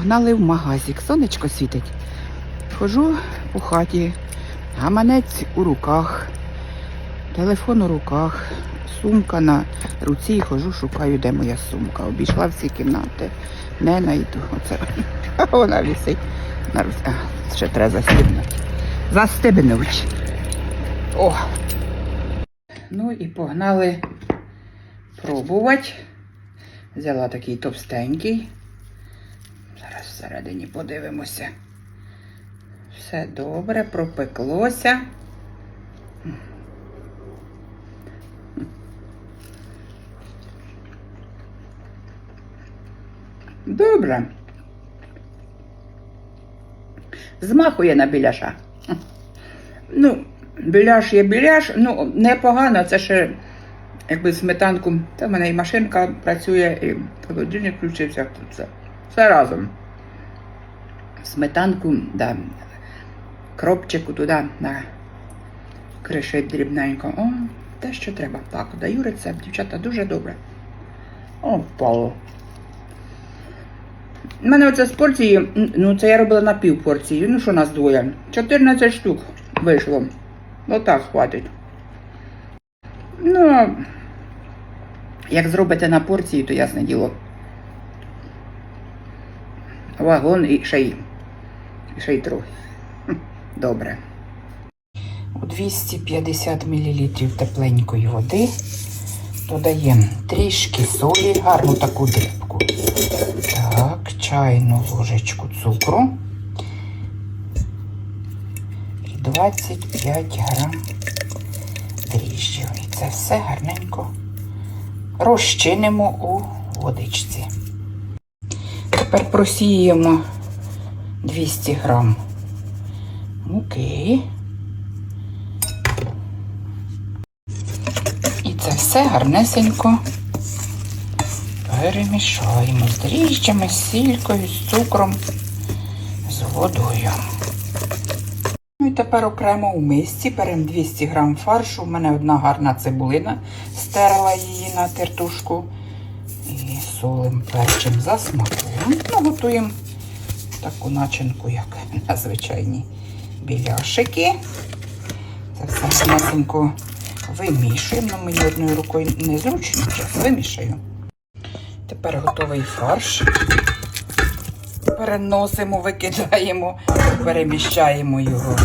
погнали в магазик. Сонечко світить. Хожу по хаті, гаманець у руках, телефон у руках, сумка на руці і хожу, шукаю, де моя сумка. Обійшла всі кімнати, не найду. Оце вона висить на руці. А, ще треба застебнути. Застебнуть. О! Ну і погнали пробувати. Взяла такий товстенький. Всередині подивимося. Все добре, пропеклося. Добре. Змахує на біляша. Ну, біляш є біляш, ну, непогано, це ще якби сметанку. Та в мене і машинка працює, і холодильник включився. Все, все разом. Сметанку, да, кропчику туди на кришить дрібненько. О, те, що треба. Так, даю рецепт, дівчата, дуже добре. О, впало. У мене оце з порції, ну це я робила на пів порції, ну що нас двоє. 14 штук вийшло. Отак хватить. Ну, як зробите на порції, то ясне діло. Вагон і і ще й трохи. Добре. У 250 мл тепленької води додаємо трішки солі, гарну таку дрібку. Так, чайну ложечку цукру. І 25 грам дріжджів. І це все гарненько розчинимо у водичці. Тепер просіємо 200 грам муки. І це все гарнесенько перемішаємо з дріжджами, з сількою, з цукром, з водою. Ну і тепер окремо у мисці беремо 200 грам фаршу. У мене одна гарна цибулина, стерла її на тертушку. І солим перчим за смаком. Ну, готуємо таку начинку, як на звичайні біляшики. Це все гарнесенько вимішуємо. Ну, мені одною рукою незручно, зараз вимішаю. Тепер готовий фарш. Переносимо, викидаємо, переміщаємо його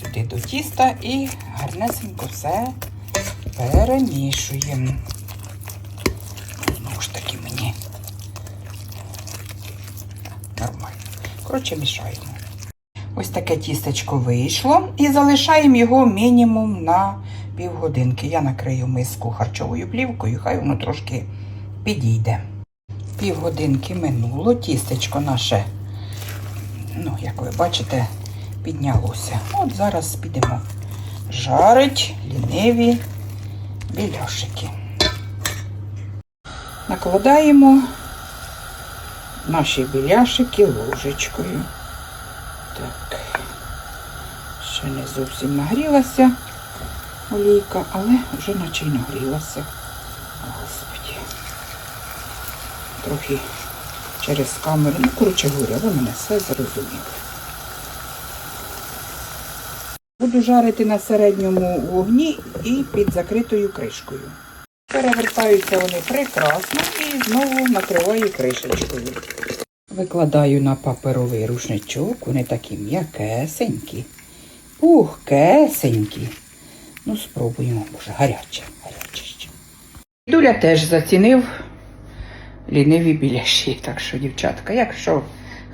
сюди до тіста і гарнесенько все перемішуємо. Знову ж таки мені нормально. Коротше, мішаємо. Ось таке тістечко вийшло і залишаємо його мінімум на півгодинки. Я накрию миску харчовою плівкою, хай воно трошки підійде. Півгодинки минуло, тістечко наше, ну, як ви бачите, піднялося. От зараз підемо жарить ліниві біляшики. Накладаємо наші біляшики ложечкою. Так, ще не зовсім нагрілася олійка, але вже наче й нагрілася. Господи. Трохи через камеру. Ну, коротше говоря, ви мене все зрозуміли. Буду жарити на середньому вогні і під закритою кришкою. Перевертаються вони прекрасно і знову накриваю кришечкою. Викладаю на паперовий рушничок, вони такі м'якесенькі, пухкесенькі. Ну, спробуємо, може, гаряче, гаряче ще. Дуля теж зацінив ліниві біляші. Так що, дівчатка, якщо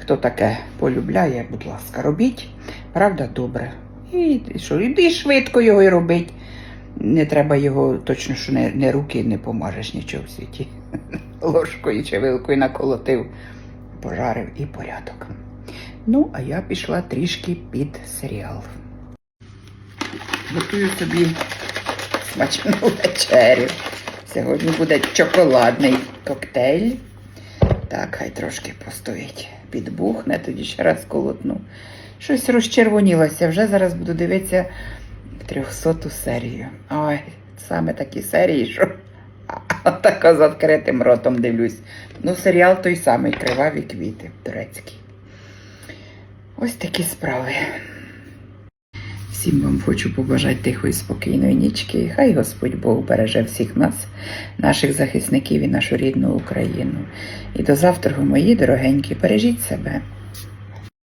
хто таке полюбляє, будь ласка, робіть. Правда, добре. І що, і швидко його і робить. Не треба його точно, що не, не руки не помажеш нічого в світі. Ложкою чи вилкою наколотив, пожарив і порядок. Ну, а я пішла трішки під серіал. Готую собі смачну вечерю. Сьогодні буде чоколадний коктейль. Так, хай трошки постоїть. Підбухне, тоді ще раз колотну. Щось розчервонілося. Вже зараз буду дивитися 300 серію. Ой, саме такі серії, що Така з відкритим ротом дивлюсь. Ну, серіал той самий Криваві квіти турецький. Ось такі справи. Всім вам хочу побажати тихої, спокійної нічки. Хай Господь Бог береже всіх нас, наших захисників і нашу рідну Україну. І до завтра, мої дорогенькі, бережіть себе.